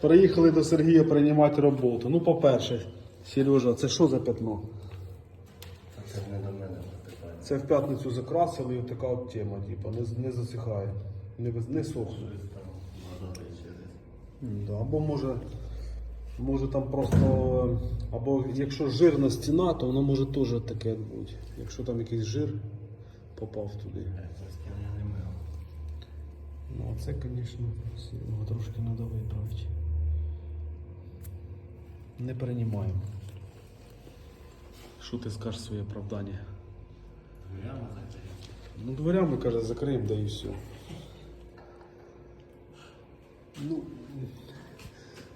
приїхали до Сергія приймати роботу. Ну, по-перше, Сережа, це що за пятно? Це не до мене питання. Це в п'ятницю закрасили і така от тема, типу, не, не засихає, не, не сохне. Да, або може, може там просто, або якщо жирна стіна, то воно може теж таке бути. Якщо там якийсь жир попав туди. Мив. Ну, а це, звісно, трошки треба виправити. Не переймаємо. Що ти скажеш своє оправдання? Дверями закрити. Ну, дверями, каже, закриємо, да і все. Ну,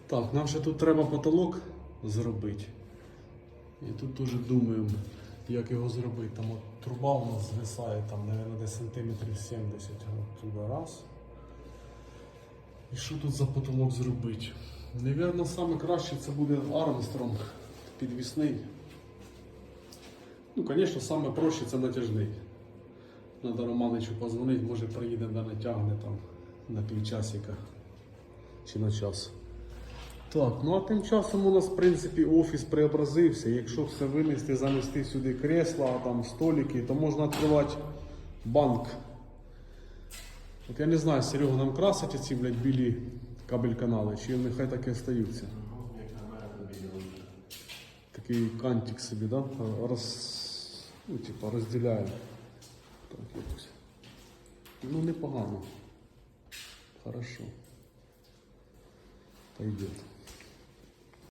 так, нам ще тут треба потолок зробити. І тут теж думаємо, як його зробити. Там от труба у нас звисає, там, мабуть, десь сантиметрів 70. От туди раз. І що тут за потолок зробити? Навірно, саме краще це буде Армстронг підвісний. Ну, звісно, саме проще це натяжний. Надо Романичу позвонити, може приїде да натягне там на півчасика чи на час. Так, ну а тим часом у нас, в принципі, офіс преобразився. Якщо все винести, занести сюди кресла, там столики, то можна відкривати банк. От я не знаю, Серега нам красить ці, блядь, білі кабель-канали, чи нехай так і остаються. Такий кантик собі, да? Роз... Ну, типа, розділяє. Так, якось. Ну, непогано. Хорошо. Пойдет.